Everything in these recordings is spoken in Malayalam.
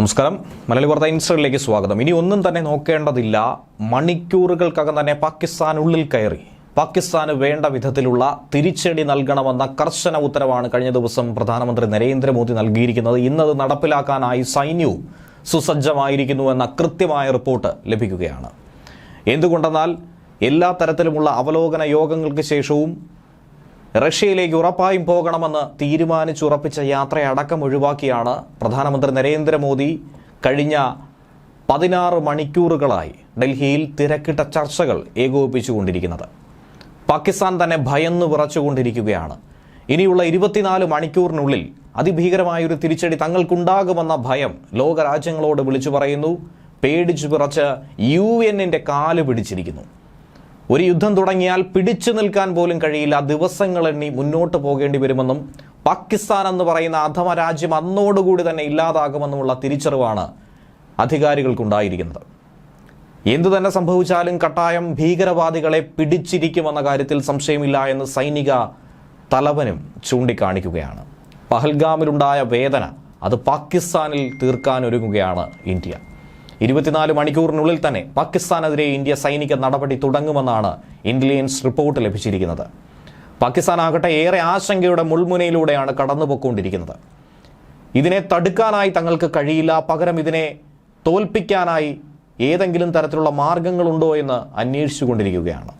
നമസ്കാരം. മലയാളി വാർത്ത ഇൻസ്റ്റിലേക്ക് സ്വാഗതം. ഇനി ഒന്നും തന്നെ നോക്കേണ്ടതില്ല. മണിക്കൂറുകൾക്കകം തന്നെ പാകിസ്ഥാൻ ഉള്ളിൽ കയറി. പാകിസ്ഥാന് വേണ്ട വിധത്തിലുള്ള തിരിച്ചടി നൽകണമെന്ന കർശന ഉത്തരവാണ് കഴിഞ്ഞ ദിവസം പ്രധാനമന്ത്രി നരേന്ദ്രമോദി നൽകിയിരിക്കുന്നത്. ഇന്നത് നടപ്പിലാക്കാനായി സൈന്യവും സുസജ്ജമായിരിക്കുന്നു എന്ന കൃത്യമായ റിപ്പോർട്ട് ലഭിക്കുകയാണ്. എന്തുകൊണ്ടെന്നാൽ എല്ലാ തരത്തിലുമുള്ള അവലോകന യോഗങ്ങൾക്ക് ശേഷവും റഷ്യയിലേക്ക് ഉറപ്പായും പോകണമെന്ന് തീരുമാനിച്ചുറപ്പിച്ച യാത്രയടക്കം ഒഴിവാക്കിയാണ് പ്രധാനമന്ത്രി നരേന്ദ്രമോദി കഴിഞ്ഞ പതിനാറ് മണിക്കൂറുകളായി ഡൽഹിയിൽ തിരക്കിട്ട ചർച്ചകൾ ഏകോപിപ്പിച്ചുകൊണ്ടിരിക്കുന്നത്. പാകിസ്ഥാൻ തന്നെ ഭയന്നു വിറച്ചുകൊണ്ടിരിക്കുകയാണ്. ഇനിയുള്ള ഇരുപത്തിനാല് മണിക്കൂറിനുള്ളിൽ അതിഭീകരമായൊരു തിരിച്ചടി തങ്ങൾക്കുണ്ടാകുമെന്ന ഭയം ലോകരാജ്യങ്ങളോട് വിളിച്ചു പറയുന്നു. പേടിച്ചു വിറച്ച് യു എന്നിന്റെ കാൽ പിടിച്ചിരിക്കുന്നു. ഒരു യുദ്ധം തുടങ്ങിയാൽ പിടിച്ചു നിൽക്കാൻ പോലും കഴിയില്ല. ദിവസങ്ങൾ എണ്ണി മുന്നോട്ട് പോകേണ്ടി വരുമെന്നും പാകിസ്ഥാൻ എന്ന് പറയുന്ന അധമ രാജ്യം അന്നോടുകൂടി തന്നെ ഇല്ലാതാകുമെന്നുമുള്ള തിരിച്ചറിവാണ് അധികാരികൾക്കുണ്ടായിരിക്കുന്നത്. എന്തു തന്നെ സംഭവിച്ചാലും കട്ടായം ഭീകരവാദികളെ പിടിച്ചിരിക്കുമെന്ന കാര്യത്തിൽ സംശയമില്ല എന്ന് സൈനിക തലവനും ചൂണ്ടിക്കാണിക്കുകയാണ്. പഹൽഗാമിലുണ്ടായ വേദന അത് പാകിസ്ഥാനിൽ തീർക്കാനൊരുങ്ങുകയാണ് ഇന്ത്യ. ഇരുപത്തിനാല് മണിക്കൂറിനുള്ളിൽ തന്നെ പാകിസ്ഥാനെതിരെ ഇന്ത്യ സൈനിക നടപടി തുടങ്ങുമെന്നാണ് ഇന്റലിജൻസ് റിപ്പോർട്ട് ലഭിച്ചിരിക്കുന്നത്. പാകിസ്ഥാൻ ആകട്ടെ ഏറെ ആശങ്കയുടെ മുൾമുനയിലൂടെയാണ് കടന്നുപോയിക്കൊണ്ടിരിക്കുന്നത്. ഇതിനെ തടുക്കാനായി തങ്ങൾക്ക് കഴിയില്ല. പകരം ഇതിനെ തോൽപ്പിക്കാനായി ഏതെങ്കിലും തരത്തിലുള്ള മാർഗങ്ങളുണ്ടോ എന്ന് അന്വേഷിച്ചു കൊണ്ടിരിക്കുകയാണ്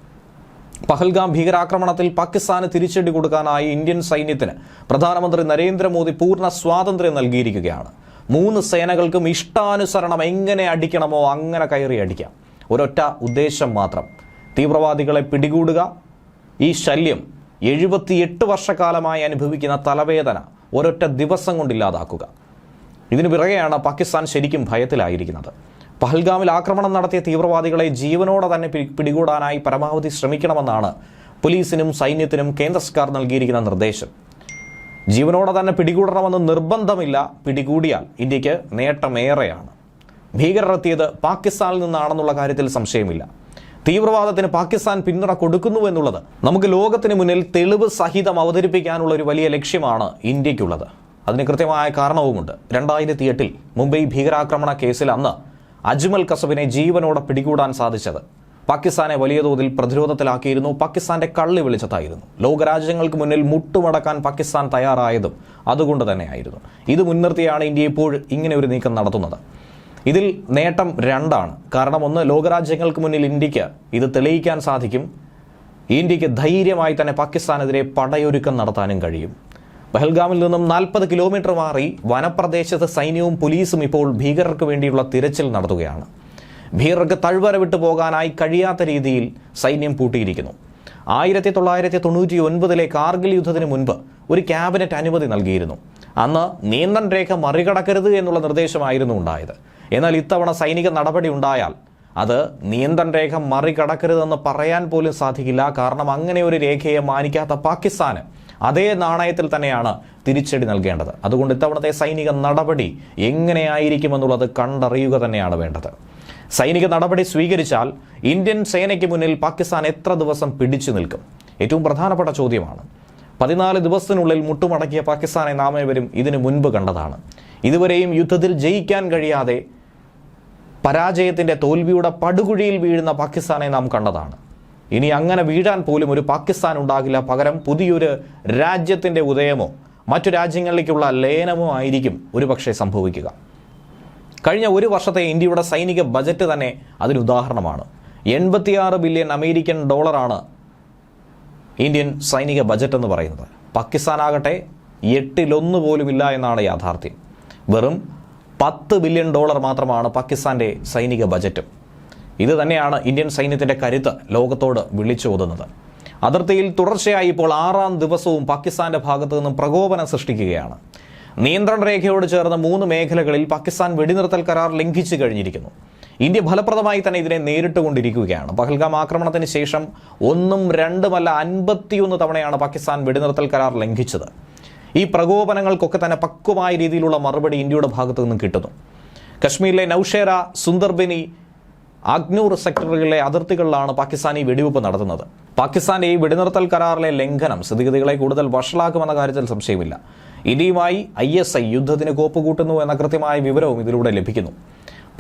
പഹൽഗാം ഭീകരാക്രമണത്തിൽ പാകിസ്ഥാന് തിരിച്ചടി കൊടുക്കാനായി ഇന്ത്യൻ സൈന്യത്തിന് പ്രധാനമന്ത്രി നരേന്ദ്രമോദി പൂർണ സ്വാതന്ത്ര്യം നൽകിയിരിക്കുകയാണ്. മൂന്ന് സേനകൾക്കും ഇഷ്ടാനുസരണം എങ്ങനെ അടിക്കണമോ അങ്ങനെ കയറി അടിക്കാം. ഒരൊറ്റ ഉദ്ദേശം മാത്രം. തീവ്രവാദികളെ പിടികൂടുക. ഈ ശല്യം എഴുപത്തിയെട്ട് വർഷക്കാലമായി അനുഭവിക്കുന്ന തലവേദന ഒരൊറ്റ ദിവസം കൊണ്ടില്ലാതാക്കുക ഇതിനു പിറകെയാണ് പാകിസ്ഥാൻ ശരിക്കും ഭയത്തിലായിരിക്കുന്നത്. പഹൽഗാമിൽ ആക്രമണം നടത്തിയ തീവ്രവാദികളെ ജീവനോടെ തന്നെ പിടികൂടാനായി പരമാവധി ശ്രമിക്കണമെന്നാണ് പോലീസിനും സൈന്യത്തിനും കേന്ദ്ര സർക്കാർ നൽകിയിരിക്കുന്ന നിർദ്ദേശം. ജീവനോടെ തന്നെ പിടികൂടണമെന്ന് നിർബന്ധമില്ല പിടികൂടിയാൽ ഇന്ത്യയ്ക്ക് നേട്ടമേറെയാണ്. ഭീകരർ എത്തിയത് പാകിസ്ഥാനിൽ നിന്നാണെന്നുള്ള കാര്യത്തിൽ സംശയമില്ല. തീവ്രവാദത്തിന് പാകിസ്ഥാൻ പിന്തുണ കൊടുക്കുന്നു എന്നുള്ളത് നമുക്ക് ലോകത്തിന് മുന്നിൽ തെളിവ് സഹിതം അവതരിപ്പിക്കാനുള്ള ഒരു വലിയ ലക്ഷ്യമാണ് ഇന്ത്യക്കുള്ളത്. അതിന് കൃത്യമായ കാരണവുമുണ്ട്. രണ്ടായിരത്തി എട്ടിൽ മുംബൈ ഭീകരാക്രമണ കേസിൽ അന്ന് അജ്മൽ കസബിനെ ജീവനോടെ പിടികൂടാൻ സാധിച്ചത്. പാകിസ്ഥാനെ വലിയ തോതിൽ പ്രതിരോധത്തിലാക്കിയിരുന്നു. പാകിസ്ഥാന്റെ കള്ളി വിളിച്ചതായിരുന്നു. ലോകരാജ്യങ്ങൾക്ക് മുന്നിൽ മുട്ടുമടക്കാൻ പാകിസ്ഥാൻ തയ്യാറായതും അതുകൊണ്ട് തന്നെയായിരുന്നു. ഇത് മുൻനിർത്തിയാണ് ഇന്ത്യ ഇപ്പോൾ ഇങ്ങനെ ഒരു നീക്കം നടത്തുന്നത്. ഇതിൽ നേട്ടം രണ്ടാണ്. കാരണം ഒന്ന് ലോകരാജ്യങ്ങൾക്ക് മുന്നിൽ ഇന്ത്യയ്ക്ക് ഇത് തെളിയിക്കാൻ സാധിക്കും. ഇന്ത്യയ്ക്ക് ധൈര്യമായി തന്നെ പാകിസ്ഥാനെതിരെ പടയൊരുക്കം നടത്താനും കഴിയും. പഹൽഗാമിൽ നിന്നും നാൽപ്പത് കിലോമീറ്റർ മാറി വനപ്രദേശത്ത് സൈന്യവും പോലീസും ഇപ്പോൾ ഭീകരർക്ക് വേണ്ടിയുള്ള തിരച്ചിൽ നടത്തുകയാണ്. ഭീകരർക്ക് തഴ്വര വിട്ടു പോകാനായി കഴിയാത്ത രീതിയിൽ സൈന്യം പൂട്ടിയിരിക്കുന്നു. ആയിരത്തി തൊള്ളായിരത്തി തൊണ്ണൂറ്റി ഒൻപതിലെ കാർഗിൽ യുദ്ധത്തിന് മുൻപ് ഒരു ക്യാബിനറ്റ് അനുമതി നൽകിയിരുന്നു. അന്ന് നിയന്ത്രണ രേഖ മറികടക്കരുത് എന്നുള്ള നിർദ്ദേശമായിരുന്നു ഉണ്ടായത്. എന്നാൽ ഇത്തവണ സൈനിക നടപടി ഉണ്ടായാൽ അത് നിയന്ത്രണ രേഖ മറികടക്കരുതെന്ന് പറയാൻ പോലും സാധിക്കില്ല. കാരണം അങ്ങനെ ഒരു രേഖയെ മാനിക്കാത്ത പാകിസ്ഥാന് അതേ നാണയത്തിൽ തന്നെയാണ് തിരിച്ചടി നൽകേണ്ടത്. അതുകൊണ്ട് ഇത്തവണത്തെ സൈനിക നടപടി എങ്ങനെയായിരിക്കുമെന്നുള്ളത് കണ്ടറിയുക തന്നെയാണ് വേണ്ടത്. സൈനിക നടപടി സ്വീകരിച്ചാൽ ഇന്ത്യൻ സേനയ്ക്ക് മുന്നിൽ പാകിസ്ഥാൻ എത്ര ദിവസം പിടിച്ചു നിൽക്കും? ഏറ്റവും പ്രധാനപ്പെട്ട ചോദ്യമാണ്. പതിനാല് ദിവസത്തിനുള്ളിൽ മുട്ടുമടക്കിയ പാകിസ്ഥാനെ നാം ഏവരും ഇതിനു മുൻപ് കണ്ടതാണ്. ഇതുവരെയും യുദ്ധത്തിൽ ജയിക്കാൻ കഴിയാതെ പരാജയത്തിന്റെ തോൽവിയുടെ പടുകുഴിയിൽ വീഴുന്ന പാകിസ്ഥാനെ നാം കണ്ടതാണ്. ഇനി അങ്ങനെ വീഴാൻ പോലും ഒരു പാകിസ്ഥാൻ ഉണ്ടാകില്ല പകരം പുതിയൊരു രാജ്യത്തിന്റെ ഉദയമോ മറ്റു രാജ്യങ്ങളിലേക്കുള്ള ലയനമോ ആയിരിക്കും ഒരുപക്ഷെ സംഭവിക്കുക. കഴിഞ്ഞ ഒരു വർഷത്തെ ഇന്ത്യയുടെ സൈനിക ബജറ്റ് തന്നെ അതിന് ഉദാഹരണമാണ്. എൺപത്തിയാറ് ബില്യൺ അമേരിക്കൻ ഡോളറാണ് ഇന്ത്യൻ സൈനിക ബജറ്റ് എന്ന് പറയുന്നത്. പാകിസ്ഥാൻ ആകട്ടെ എട്ടിലൊന്ന് പോലുമില്ല എന്നാണ് യാഥാർത്ഥ്യം. വെറും പത്ത് ബില്യൺ ഡോളർ മാത്രമാണ് പാകിസ്ഥാന്റെ സൈനിക ബജറ്റ്. ഇത് തന്നെയാണ് ഇന്ത്യൻ സൈന്യത്തിന്റെ കരുത്ത് ലോകത്തോട് വിളിച്ചോതുന്നത് അതിർത്തിയിൽ തുടർച്ചയായി ഇപ്പോൾ ആറാം ദിവസവും പാകിസ്ഥാന്റെ ഭാഗത്തു നിന്നും പ്രകോപനം സൃഷ്ടിക്കുകയാണ്. നിയന്ത്രണ രേഖയോട് ചേർന്ന മൂന്ന് മേഖലകളിൽ പാകിസ്ഥാൻ വെടിനിർത്തൽ കരാർ ലംഘിച്ചു കഴിഞ്ഞിരിക്കുന്നു. ഇന്ത്യ ഫലപ്രദമായി തന്നെ ഇതിനെ നേരിട്ടുകൊണ്ടിരിക്കുകയാണ്. പഹൽഗാം ആക്രമണത്തിന് ശേഷം ഒന്നും രണ്ടുമല്ല അൻപത്തിയൊന്ന് തവണയാണ് പാകിസ്ഥാൻ വെടിനിർത്തൽ കരാർ ലംഘിച്ചത്. ഈ പ്രകോപനങ്ങൾക്കൊക്കെ തന്നെ പക്വമായ രീതിയിലുള്ള മറുപടി ഇന്ത്യയുടെ ഭാഗത്തു നിന്നും കിട്ടുന്നു. കശ്മീരിലെ നൌഷേര സുന്ദർബിനി അഗ്നൂർ സെക്ടറുകളിലെ അതിർത്തികളിലാണ് പാകിസ്ഥാൻ ഈ വെടിവെപ്പ് നടത്തുന്നത്. പാകിസ്ഥാൻ ഈ വെടിനിർത്തൽ കരാറിലെ ലംഘനം സ്ഥിതിഗതികളെ കൂടുതൽ വഷളാക്കുമെന്ന കാര്യത്തിൽ സംശയമില്ല. ഇന്ത്യയുമായി ഐ എസ് ഐ യുദ്ധത്തിന് കോപ്പ് കൂട്ടുന്നു എന്ന കൃത്യമായ വിവരവും ഇതിലൂടെ ലഭിക്കുന്നു.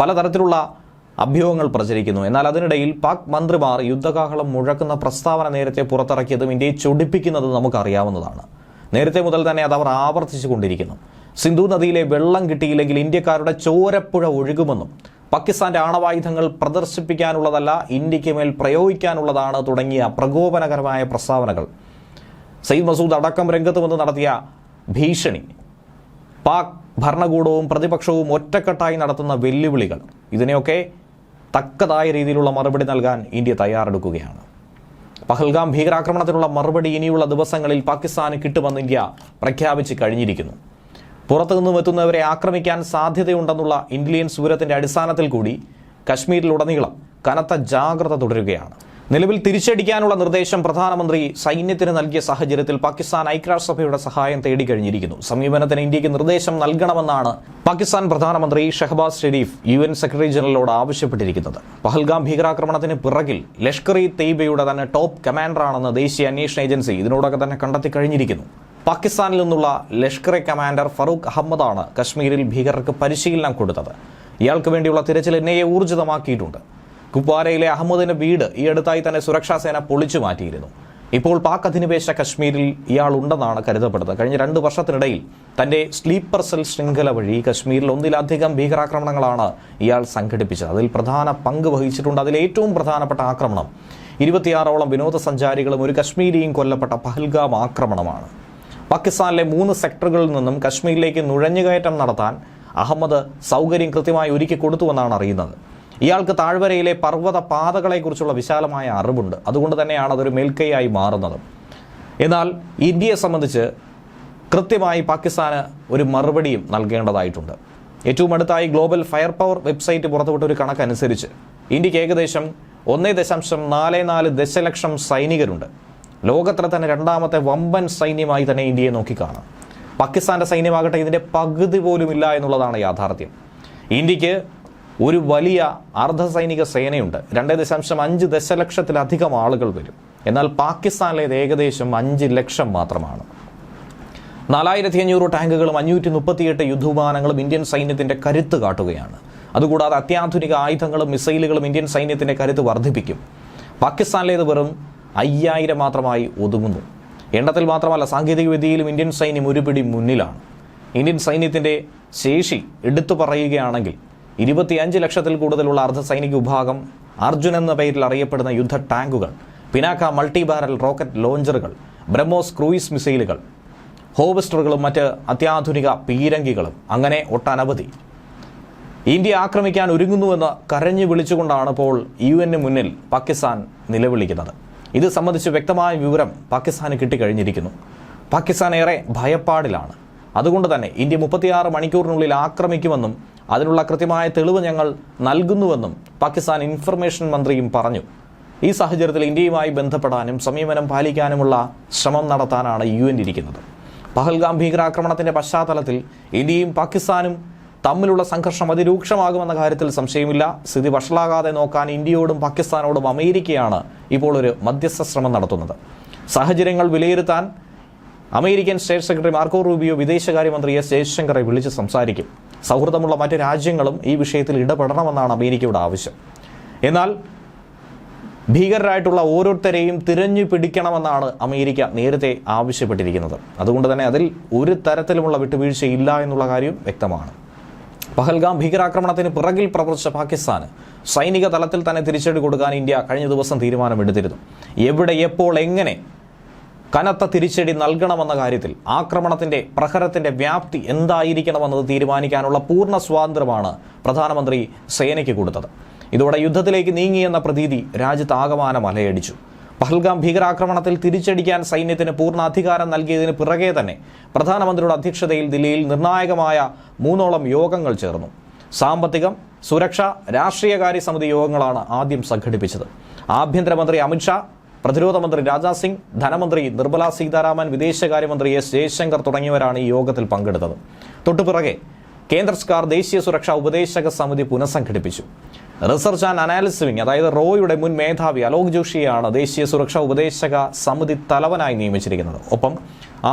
പലതരത്തിലുള്ള അഭ്യൂഹങ്ങൾ പ്രചരിക്കുന്നു. എന്നാൽ അതിനിടയിൽ പാക് മന്ത്രിമാർ യുദ്ധകാഹളം മുഴക്കുന്ന പ്രസ്താവന നേരത്തെ പുറത്തിറക്കിയതും ഇന്ത്യയെ ചൊടിപ്പിക്കുന്നതും നമുക്കറിയാവുന്നതാണ്. നേരത്തെ മുതൽ തന്നെ അത് അവർ ആവർത്തിച്ചു കൊണ്ടിരിക്കുന്നു സിന്ധു നദിയിലെ വെള്ളം കിട്ടിയില്ലെങ്കിൽ ഇന്ത്യക്കാരുടെ ചോരപ്പുഴ ഒഴുകുമെന്നും പാകിസ്ഥാന്റെ ആണവായുധങ്ങൾ പ്രദർശിപ്പിക്കാനുള്ളതല്ല ഇന്ത്യയ്ക്ക് മേൽ പ്രയോഗിക്കാനുള്ളതാണ് തുടങ്ങിയ പ്രകോപനകരമായ പ്രസ്താവനകൾ. സയ്യിദ് മസൂദ് അടക്കം രംഗത്ത് വന്ന് നടത്തിയ ഭീഷണി. പാക് ഭരണകൂടവും പ്രതിപക്ഷവും ഒറ്റക്കെട്ടായി നടത്തുന്ന വെല്ലുവിളികൾ. ഇതിനെയൊക്കെ തക്കതായ രീതിയിലുള്ള മറുപടി നൽകാൻ ഇന്ത്യ തയ്യാറെടുക്കുകയാണ്. പഹൽഗാം ഭീകരാക്രമണത്തിനുള്ള മറുപടി ഇനിയുള്ള ദിവസങ്ങളിൽ പാകിസ്ഥാന് കിട്ടുമെന്ന് ഇന്ത്യ പ്രഖ്യാപിച്ച് കഴിഞ്ഞിരിക്കുന്നു. പുറത്തു നിന്നും എത്തുന്നവരെ ആക്രമിക്കാൻ സാധ്യതയുണ്ടെന്നുള്ള ഇന്ത്യൻ സൂരത്തിന്റെ അടിസ്ഥാനത്തിൽ കൂടി കശ്മീരിലുടനീളം കനത്ത ജാഗ്രത തുടരുകയാണ്. നിലവിൽ തിരിച്ചടിക്കാനുള്ള നിർദ്ദേശം പ്രധാനമന്ത്രി സൈന്യത്തിന് നൽകിയ സാഹചര്യത്തിൽ പാകിസ്ഥാൻ ഐക്യരാഷ്ട്രസഭയുടെ സഹായം തേടിക്കഴിഞ്ഞിരിക്കുന്നു. സമീപനത്തിന് ഇന്ത്യയ്ക്ക് നിർദ്ദേശം നൽകണമെന്നാണ് പാകിസ്ഥാൻ പ്രധാനമന്ത്രി Shehbaz Sharif U N secretary ജനറലോട് ആവശ്യപ്പെട്ടിരിക്കുന്നത്. പഹൽഗാം ഭീകരാക്രമണത്തിന് പിറകിൽ ലഷ്കർ ഇ തെയ്ബയുടെ തന്നെ ടോപ്പ് കമാൻഡറാണെന്ന് ദേശീയ അന്വേഷണ ഏജൻസി ഇതിനോടൊക്കെ തന്നെ കണ്ടെത്തി കഴിഞ്ഞിരിക്കുന്നു പാകിസ്ഥാനിൽ നിന്നുള്ള ലഷ്കർ കമാൻഡർ ഫറൂഖ് അഹമ്മദാണ് കശ്മീരിൽ ഭീകരർക്ക് പരിശീലനം കൊടുത്തത്. ഇയാൾക്ക് വേണ്ടിയുള്ള തിരച്ചിൽ എന്നെയെ ഊർജിതമാക്കിയിട്ടുണ്ട്. കുപ്വാരയിലെ അഹമ്മദിന്റെ വീട് ഈ അടുത്തായി തന്നെ സുരക്ഷാ സേന പൊളിച്ചു മാറ്റിയിരുന്നു. ഇപ്പോൾ പാക് അധിനിവേശ കശ്മീരിൽ ഇയാൾ ഉണ്ടെന്നാണ് കരുതപ്പെടുന്നത്. കഴിഞ്ഞ രണ്ട് വർഷത്തിനിടയിൽ തന്റെ സ്ലീപ്പർ സെൽ ശൃംഖല വഴി കശ്മീരിൽ ഒന്നിലധികം ഭീകരാക്രമണങ്ങളാണ് ഇയാൾ സംഘടിപ്പിച്ചത്. അതിൽ പ്രധാന പങ്ക് വഹിച്ചിട്ടുണ്ട്. അതിൽ ഏറ്റവും പ്രധാനപ്പെട്ട ആക്രമണം ഇരുപത്തിയാറോളം വിനോദസഞ്ചാരികളും ഒരു കശ്മീരിയും കൊല്ലപ്പെട്ട പഹൽഗാം ആക്രമണമാണ്. പാകിസ്ഥാനിലെ മൂന്ന് സെക്ടറുകളിൽ നിന്നും കശ്മീരിലേക്ക് നുഴഞ്ഞുകയറ്റം നടത്താൻ അഹമ്മദ് സൗകര്യം കൃത്യമായി ഒരുക്കി കൊടുത്തുവെന്നാണ് അറിയുന്നത്. ഇയാൾക്ക് താഴ്വരയിലെ പർവത പാതകളെക്കുറിച്ചുള്ള വിശാലമായ അറിവുണ്ട്. അതുകൊണ്ട് തന്നെയാണ് അതൊരു മേൽക്കൈയായി മാറുന്നത്. എന്നാൽ ഇന്ത്യയെ സംബന്ധിച്ച് കൃത്യമായി പാകിസ്ഥാന് ഒരു മറുപടിയും നൽകേണ്ടതായിട്ടുണ്ട്. ഏറ്റവും അടുത്തായി ഗ്ലോബൽ ഫയർ പവർ വെബ്സൈറ്റ് പുറത്തുവിട്ട ഒരു കണക്കനുസരിച്ച് ഇന്ത്യയ്ക്ക് ഏകദേശം ഒന്നേ ദശാംശം നാല് നാല് ദശലക്ഷം സൈനികരുണ്ട്. ലോകത്തിലെ തന്നെ രണ്ടാമത്തെ വമ്പൻ സൈന്യമായി തന്നെ ഇന്ത്യയെ നോക്കിക്കാണാം. പാകിസ്ഥാന്റെ സൈന്യമാകട്ടെ ഇതിന്റെ പകുതി പോലും ഇല്ല എന്നുള്ളതാണ് യാഥാർത്ഥ്യം. ഇന്ത്യയ്ക്ക് ഒരു വലിയ അർദ്ധസൈനിക സേനയുണ്ട്. രണ്ട് ദശാംശം അഞ്ച് ദശലക്ഷത്തിലധികം ആളുകൾ വരും. എന്നാൽ പാകിസ്ഥാനിലേത് ഏകദേശം അഞ്ച് ലക്ഷം മാത്രമാണ്. നാലായിരത്തി അഞ്ഞൂറ് ടാങ്കുകളും അഞ്ഞൂറ്റി മുപ്പത്തിയെട്ട് യുദ്ധവിമാനങ്ങളും ഇന്ത്യൻ സൈന്യത്തിന്റെ കരുത്ത് കാട്ടുകയാണ്. അതുകൂടാതെ അത്യാധുനിക ആയുധങ്ങളും മിസൈലുകളും ഇന്ത്യൻ സൈന്യത്തിന്റെ കരുത്ത് വർദ്ധിപ്പിക്കും. പാകിസ്ഥാനിലേത് വെറും അയ്യായിരം മാത്രമായി ഒതുങ്ങുന്നു. എണ്ണത്തിൽ മാത്രമല്ല സാങ്കേതികവിദ്യയിലും ഇന്ത്യൻ സൈന്യം ഒരുപിടി മുന്നിലാണ്. ഇന്ത്യൻ സൈന്യത്തിന്റെ ശേഷി എടുത്തു പറയുകയാണെങ്കിൽ ഇരുപത്തിയഞ്ച് ലക്ഷത്തിൽ കൂടുതലുള്ള അർദ്ധ സൈനിക വിഭാഗം അർജുൻ എന്ന പേരിൽ അറിയപ്പെടുന്ന യുദ്ധ ടാങ്കുകൾ പിനാക്ക മൾട്ടി ബാരൽ റോക്കറ്റ് ലോഞ്ചറുകൾ ബ്രഹ്മോസ് ക്രൂയിസ് മിസൈലുകൾ ഹോവസ്റ്ററുകളും മറ്റ് അത്യാധുനിക പീരങ്കികളും അങ്ങനെ ഒട്ടനവധി. ഇന്ത്യ ആക്രമിക്കാൻ ഒരുങ്ങുന്നുവെന്ന് കരഞ്ഞു വിളിച്ചുകൊണ്ടാണ് ഇപ്പോൾ യു എന് മുന്നിൽ പാകിസ്ഥാൻ നിലവിളിക്കുന്നത്. ഇത് സംബന്ധിച്ച് വ്യക്തമായ വിവരം പാകിസ്ഥാന് കിട്ടിക്കഴിഞ്ഞിരിക്കുന്നു. പാകിസ്ഥാൻ ഏറെ ഭയപ്പാടിലാണ്. അതുകൊണ്ട് തന്നെ ഇന്ത്യ മുപ്പത്തിയാറ് മണിക്കൂറിനുള്ളിൽ ആക്രമിക്കുമെന്നും അതിനുള്ള കൃത്യമായ തെളിവ് ഞങ്ങൾ നൽകുന്നുവെന്നും പാകിസ്ഥാൻ ഇൻഫർമേഷൻ മന്ത്രിയും പറഞ്ഞു. ഈ സാഹചര്യത്തിൽ ഇന്ത്യയുമായി ബന്ധപ്പെടാനും സമീപനം പാലിക്കാനുമുള്ള ശ്രമം നടത്താനാണ് യു എൻ ഇരിക്കുന്നത്. പഹൽഗാം ഭീകരാക്രമണത്തിന്റെ പശ്ചാത്തലത്തിൽ ഇന്ത്യയും പാകിസ്ഥാനും തമ്മിലുള്ള സംഘർഷം അതിരൂക്ഷമാകുമെന്ന കാര്യത്തിൽ സംശയമില്ല. സ്ഥിതി വഷളാകാതെ നോക്കാൻ ഇന്ത്യയോടും പാകിസ്ഥാനോടും അമേരിക്കയാണ് ഇപ്പോൾ ഒരു മധ്യസ്ഥ ശ്രമം നടത്തുന്നത്. സാഹചര്യങ്ങൾ വിലയിരുത്താൻ American state secretary Marco Rubio വിദേശകാര്യമന്ത്രി എസ് ജയശങ്കറെ വിളിച്ച് സംസാരിക്കും. സൗഹൃദമുള്ള മറ്റ് രാജ്യങ്ങളും ഈ വിഷയത്തിൽ ഇടപെടണമെന്നാണ് അമേരിക്കയുടെ ആവശ്യം. എന്നാൽ ഭീകരരായിട്ടുള്ള ഓരോരുത്തരെയും തിരഞ്ഞു പിടിക്കണമെന്നാണ് അമേരിക്ക നേരത്തെ ആവശ്യപ്പെട്ടിരിക്കുന്നത്. അതുകൊണ്ട് തന്നെ അതിൽ ഒരു തരത്തിലുമുള്ള വിട്ടുവീഴ്ചയില്ല എന്നുള്ള കാര്യം വ്യക്തമാണ്. പഹൽഗാം ഭീകരാക്രമണത്തിന് പിറകിൽ പ്രവർത്തിച്ച പാകിസ്ഥാന് സൈനിക തലത്തിൽ തന്നെ തിരിച്ചടി കൊടുക്കാൻ ഇന്ത്യ കഴിഞ്ഞ ദിവസം തീരുമാനമെടുത്തിരുന്നു. എവിടെ എപ്പോൾ എങ്ങനെ കനത്ത തിരിച്ചടി നൽകണമെന്ന കാര്യത്തിൽ ആക്രമണത്തിന്റെ പ്രഹരത്തിന്റെ വ്യാപ്തി എന്തായിരിക്കണമെന്നത് തീരുമാനിക്കാനുള്ള പൂർണ സ്വാതന്ത്ര്യമാണ് പ്രധാനമന്ത്രി സേനയ്ക്ക് കൊടുത്തത്. ഇതോടെ യുദ്ധത്തിലേക്ക് നീങ്ങിയെന്ന പ്രതീതി രാജ്യത്താകമാനം അലയടിച്ചു. പഹൽഗാം ഭീകരാക്രമണത്തിൽ തിരിച്ചടിക്കാൻ സൈന്യത്തിന് പൂർണ അധികാരം നൽകിയതിന് പിറകെ തന്നെ പ്രധാനമന്ത്രിയുടെ അധ്യക്ഷതയിൽ ദില്ലിയിൽ നിർണായകമായ മൂന്നോളം യോഗങ്ങൾ ചേർന്നു. സാമ്പത്തികം സുരക്ഷ രാഷ്ട്രീയകാര്യ സമിതി യോഗങ്ങളാണ് ആദ്യം സംഘടിപ്പിച്ചത്. ആഭ്യന്തരമന്ത്രി അമിത്ഷാ പ്രതിരോധ മന്ത്രി രാജ്നാഥ് സിംഗ് ധനമന്ത്രി നിർമ്മല സീതാരാമൻ വിദേശകാര്യമന്ത്രി എസ് ജയശങ്കർ തുടങ്ങിയവരാണ് ഈ യോഗത്തിൽ പങ്കെടുത്തത്. തൊട്ടുപിറകെ കേന്ദ്ര സർക്കാർ ദേശീയ സുരക്ഷാ ഉപദേശക സമിതി പുനഃസംഘടിപ്പിച്ചു. റിസർച്ച് ആൻഡ് അനാലിസിസ് അതായത് റോയുടെ മുൻ മേധാവി അലോക് ജോഷിയാണ് ദേശീയ സുരക്ഷാ ഉപദേശക സമിതി തലവനായി നിയമിച്ചിരിക്കുന്നത്. ഒപ്പം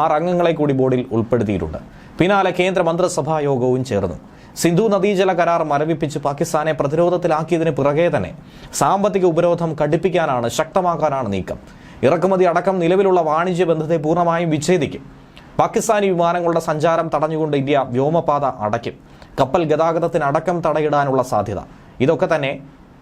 ആറ് അംഗങ്ങളെ കൂടി ബോർഡിൽ ഉൾപ്പെടുത്തിയിട്ടുണ്ട്. പിന്നാലെ കേന്ദ്ര മന്ത്രിസഭാ യോഗവും ചേർന്നു. സിന്ധു നദീജല കരാർ മരവിപ്പിച്ച് പാകിസ്ഥാനെ പ്രതിരോധത്തിലാക്കിയതിന് പിറകെ തന്നെ സാമ്പത്തിക ഉപരോധം കടുപ്പിക്കാനാണ് ശക്തമാക്കാനാണ് നീക്കം. ഇറക്കുമതി അടക്കം നിലവിലുള്ള വാണിജ്യ ബന്ധത്തെ പൂർണമായും വിച്ഛേദിക്കും. പാകിസ്ഥാനി വിമാനങ്ങളുടെ സഞ്ചാരം തടഞ്ഞുകൊണ്ട് ഇന്ത്യ വ്യോമപാത അടയ്ക്കും. കപ്പൽ ഗതാഗതത്തിന് അടക്കം തടയിടാനുള്ള സാധ്യത. ഇതൊക്കെ തന്നെ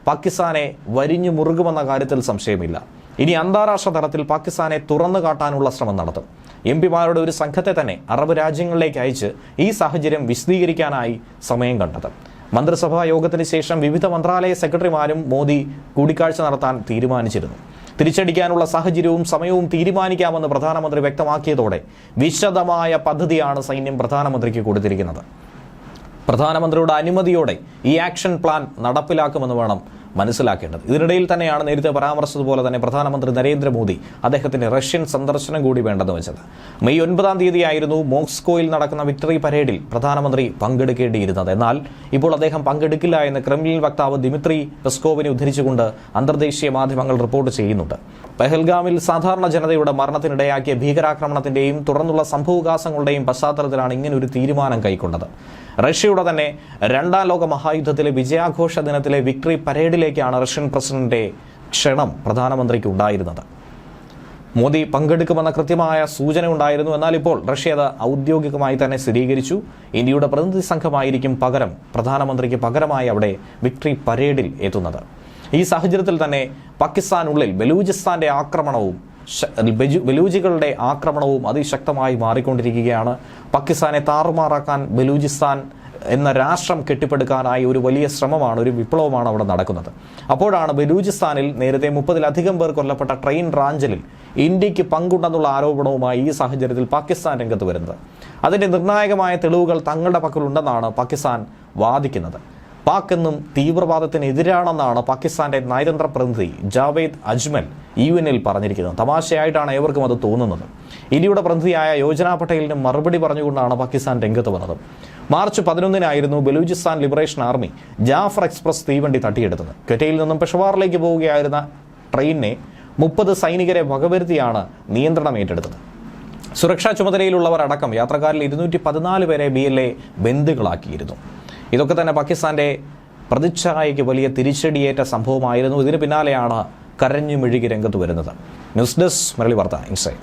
പാകിസ്ഥാനെ വരിഞ്ഞു മുറുകുമെന്ന കാര്യത്തിൽ സംശയമില്ല. ഇനി അന്താരാഷ്ട്ര തലത്തിൽ പാകിസ്ഥാനെ തുറന്നു കാട്ടാനുള്ള ശ്രമം നടത്തും. എം പിമാരുടെ ഒരു സംഘത്തെ തന്നെ അറബ് രാജ്യങ്ങളിലേക്ക് അയച്ച് ഈ സാഹചര്യം വിശദീകരിക്കാനായി സമയം കണ്ടെത്തും മന്ത്രിസഭാ യോഗത്തിന് ശേഷം വിവിധ മന്ത്രാലയ സെക്രട്ടറിമാരും മോദി കൂടിക്കാഴ്ച നടത്താൻ തീരുമാനിച്ചിരുന്നു. തിരിച്ചടിക്കാനുള്ള സാഹചര്യവും സമയവും തീരുമാനിക്കാമെന്ന് പ്രധാനമന്ത്രി വ്യക്തമാക്കിയതോടെ വിശദമായ പദ്ധതിയാണ് സൈന്യം പ്രധാനമന്ത്രിക്ക് കൊടുത്തിരിക്കുന്നത്. പ്രധാനമന്ത്രിയുടെ അനുമതിയോടെ ഈ ആക്ഷൻ പ്ലാൻ നടപ്പിലാക്കുമെന്ന് വേണം മനസ്സിലാക്കേണ്ടത്. ഇതിനിടയിൽ തന്നെയാണ് നേരത്തെ പരാമർശിച്ചതുപോലെ തന്നെ പ്രധാനമന്ത്രി നരേന്ദ്രമോദി അദ്ദേഹത്തിന്റെ റഷ്യൻ സന്ദർശനം കൂടി വേണ്ടെന്ന് വെച്ചത്. മെയ് ഒൻപതാം തീയതിയായിരുന്നു മോസ്കോയിൽ നടക്കുന്ന വിക്ടറി പരേഡിൽ പ്രധാനമന്ത്രി പങ്കെടുക്കേണ്ടിയിരുന്നത്. എന്നാൽ ഇപ്പോൾ അദ്ദേഹം പങ്കെടുക്കില്ല എന്ന് ക്രെംലിൻ വക്താവ് ദിമിത്രി പെസ്കോവിനെ ഉദ്ധരിച്ചുകൊണ്ട് അന്തർദേശീയ മാധ്യമങ്ങൾ റിപ്പോർട്ട് ചെയ്യുന്നുണ്ട്. പെഹൽഗാമിൽ സാധാരണ ജനതയുടെ മരണത്തിനിടയാക്കിയ ഭീകരാക്രമണത്തിന്റെയും തുടർന്നുള്ള സംഭവവികാസങ്ങളുടെയും പശ്ചാത്തലത്തിലാണ് ഇങ്ങനൊരു തീരുമാനം കൈക്കൊണ്ടത്. റഷ്യയുടെ തന്നെ രണ്ടാം ലോക മഹായുദ്ധത്തിലെ വിജയാഘോഷ ദിനത്തിലെ വിക്ടറി പരേഡിലേക്കാണ് റഷ്യൻ പ്രസിഡന്റിന്റെ ക്ഷണം പ്രധാനമന്ത്രിക്ക് ഉണ്ടായിരുന്നത്. മോദി പങ്കെടുക്കുമെന്ന കൃത്യമായ സൂചന ഉണ്ടായിരുന്നു. എന്നാൽ ഇപ്പോൾ റഷ്യ അത് ഔദ്യോഗികമായി തന്നെ സ്ഥിരീകരിച്ചു. ഇന്ത്യയുടെ പ്രതിനിധി സംഘമായിരിക്കും പകരം പ്രധാനമന്ത്രിക്ക് പകരമായി അവിടെ വിക്ടറി പരേഡിൽ എത്തുന്നത്. ഈ സാഹചര്യത്തിൽ തന്നെ പാകിസ്ഥാനുള്ളിൽ ബലൂചിസ്ഥാന്റെ ആക്രമണവും ബലൂജികളുടെ ആക്രമണവും അതിശക്തമായി മാറിക്കൊണ്ടിരിക്കുകയാണ്. പാകിസ്ഥാനെ താറുമാറാക്കാൻ ബലൂചിസ്ഥാൻ എന്ന രാഷ്ട്രം കെട്ടിപ്പടുക്കാനായി ഒരു വലിയ ശ്രമമാണ് ഒരു വിപ്ലവമാണ് അവിടെ നടക്കുന്നത്. അപ്പോഴാണ് ബലൂചിസ്ഥാനിൽ നേരത്തെ മുപ്പതിലധികം പേർ കൊല്ലപ്പെട്ട ട്രെയിൻ റാഞ്ചലിൽ ഇന്ത്യയ്ക്ക് പങ്കുണ്ടെന്നുള്ള ആരോപണവുമായി ഈ സാഹചര്യത്തിൽ പാകിസ്ഥാൻ രംഗത്ത് വരുന്നത്. അതിന്റെ നിർണായകമായ തെളിവുകൾ തങ്ങളുടെ പക്കലുണ്ടെന്നാണ് പാകിസ്ഥാൻ വാദിക്കുന്നത്. പാക് എന്നും തീവ്രവാദത്തിനെതിരാണെന്നാണ് പാകിസ്ഥാന്റെ നയതന്ത്ര പ്രതിനിധി ജാവേദ് അജ്മൽ യു എനിൽ പറഞ്ഞിരിക്കുന്നത് തമാശയായിട്ടാണ് ഏവർക്കും അത് തോന്നുന്നത്. ഇന്ത്യയുടെ പ്രതിനിധിയായ യോജന പട്ടേലിന് മറുപടി പറഞ്ഞുകൊണ്ടാണ് പാകിസ്ഥാൻ രംഗത്ത് വന്നത്. March പതിനൊന്നിനായിരുന്നു Balochistan liberation army Jaffar express തീവണ്ടി തട്ടിയെടുത്തത്. ക്വറ്റയിൽ നിന്നും പെഷവാറിലേക്ക് പോവുകയായിരുന്ന ട്രെയിനിനെ മുപ്പത് സൈനികരെ വകവരുത്തിയാണ് നിയന്ത്രണം ഏറ്റെടുത്തത്. സുരക്ഷാ ചുമതലയിലുള്ളവർ അടക്കം യാത്രക്കാരിൽ ഇരുന്നൂറ്റി പതിനാല് പേരെ ബി എൽ എ ബന്ധുക്കളാക്കിയിരുന്നു ഇതൊക്കെ തന്നെ പാകിസ്ഥാന്റെ പ്രതിച്ഛായയ്ക്ക് വലിയ തിരിച്ചടിയേറ്റ സംഭവമായിരുന്നു. ഇതിന് പിന്നാലെയാണ് കരഞ്ഞു മെഴുകി രംഗത്ത് വരുന്നത്. ന്യൂസ് ഡെസ്ക് മരളി വാർത്ത ഇൻസൈഡ്